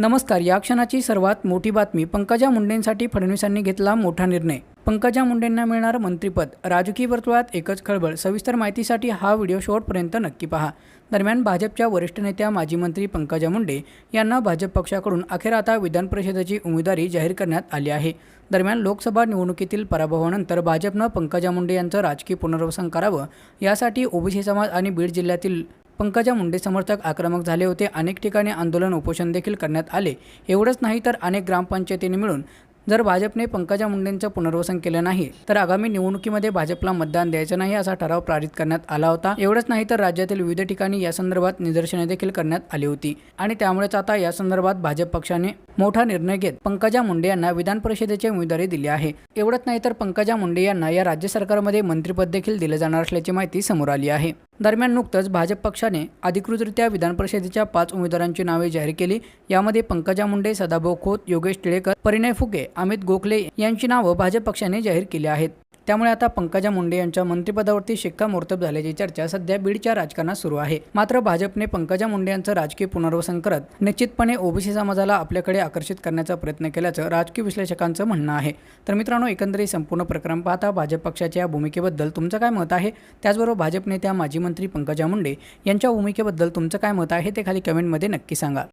नमस्कार या क्षणाची सर्वात मोठी बातमी पंकजा मुंडेंसाठी फडणवीसांनी घेतला मोठा निर्णय. पंकजा मुंडेंना मिळणार मंत्रिपद. राजकीय वर्तुळात एकच खळबळ. सविस्तर माहितीसाठी हा व्हिडिओ शेवटपर्यंत नक्की पहा. दरम्यान भाजपच्या वरिष्ठ नेत्या माजी मंत्री पंकजा मुंडे यांना भाजप पक्षाकडून अखेर आता विधान परिषदेची उमेदवारी जाहीर करण्यात आली आहे. दरम्यान लोकसभा निवडणुकीतील पराभवानंतर भाजपनं पंकजा मुंडे यांचं राजकीय पुनर्वसन करावं यासाठी ओबीसी समाज आणि बीड जिल्ह्यातील पंकजा मुंडे समर्थक आक्रमक झाले होते. अनेक ठिकाणी आंदोलन उपोषण देखील करण्यात आले. एवढंच नाही तर अनेक ग्रामपंचायतींनी मिळून जर भाजपने पंकजा मुंडेंचं पुनर्वसन केलं नाही तर आगामी निवडणुकीमध्ये भाजपला मतदान द्यायचं नाही असा ठराव पारित करण्यात आला होता. एवढंच नाही तर राज्यातील विविध ठिकाणी या संदर्भात निदर्शने देखील करण्यात आली होती. आणि त्यामुळेच आता या संदर्भात भाजप पक्षाने मोठा निर्णय घेत पंकजा मुंडे यांना विधान परिषदेची उमेदवारी दिली आहे. एवढंच नाही तर पंकजा मुंडे यांना या राज्य सरकारमध्ये मंत्रिपद देखील दिलं जाणार असल्याची माहिती समोर आली आहे. दरम्यान नुकतंच भाजप पक्षाने अधिकृतरित्या विधान परिषदेच्या पाच उमेदवारांची नावे जाहीर केली. यामध्ये पंकजा मुंडे सदाभाऊ खोत योगेश टिळेकर परिणय फुके अमित गोखले यांची नावं भाजप पक्षाने जाहीर केली आहेत. त्यामुळे आता पंकजा मुंडे यांच्या मंत्रिपदावरती शिक्कामोर्तब झाल्याची चर्चा सध्या बीडच्या राजकारणात सुरू आहे. मात्र भाजपने पंकजा मुंडे यांचं राजकीय पुनर्वसन करत निश्चितपणे ओबीसी समाजाला आपल्याकडे आकर्षित करण्याचा प्रयत्न केल्याचं राजकीय विश्लेषकांचं म्हणणं आहे. तर मित्रांनो एकंदरीत संपूर्ण प्रकरण पाहता भाजप पक्षाच्या या भूमिकेबद्दल तुमचं काय मत आहे? त्याचबरोबर भाजप नेत्या माजी मंत्री पंकजा मुंडे यांच्या भूमिकेबद्दल तुमचं काय मत आहे ते खाली कमेंटमध्ये नक्की सांगा.